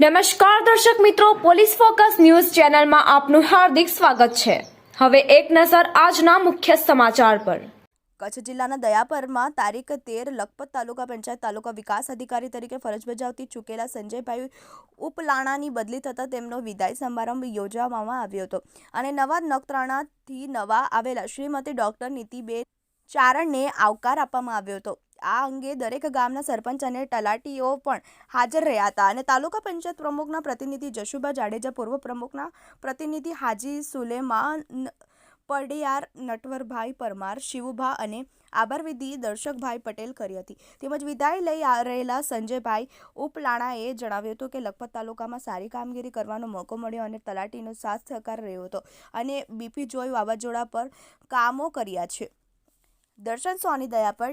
નમસ્કાર દર્શક મિત્રો, પોલીસ ફોકસ ન્યૂઝ ચેનલમાં આપનું હાર્દિક સ્વાગત છે. હવે એક નજર આજના મુખ્ય સમાચાર પર. કચ્છ જિલ્લાના દયાપરમાં તારીખ તેર લખપત તાલુકા પંચાયત તાલુકા વિકાસ અધિકારી તરીકે ફરજ બજાવતી ચૂકેલા સંજયભાઈ ઉપલાણાની બદલી થતાં તેમનો વિદાય સમારંભ યોજવામાં આવ્યો હતો. અને નવા નખત્રાણાથી નવા આવેલા શ્રીમતી ડોક્ટર નીતિબેન ચારણને આવકાર આપવામાં આવ્યો હતો. આ અંગે દરેક ગામના સરપંચ અને તલાટીઓ પણ હાજર રહ્યા હતા અને તાલુકા પંચાયત પ્રમુખના પ્રતિનિધિ જશુભા જાડેજા, પૂર્વ પ્રમુખના પ્રતિનિધિ હાજી સુલેમાન, પડિયાર, નટવરભાઈ પરમાર, શિવુભા અને આભારવિધિ દર્શકભાઈ પટેલ કરી હતી. તેમજ વિદાય લઈ રહેલા સંજયભાઈ ઉપલાણાએ જણાવ્યું હતું કે લખપત તાલુકામાં સારી કામગીરી કરવાનો મોકો મળ્યો અને તલાટીનો સાથ સહકાર રહ્યો હતો અને બીપી જોય વાવાઝોડા પર કામો કર્યા છે. દર્શન સોની દયા પર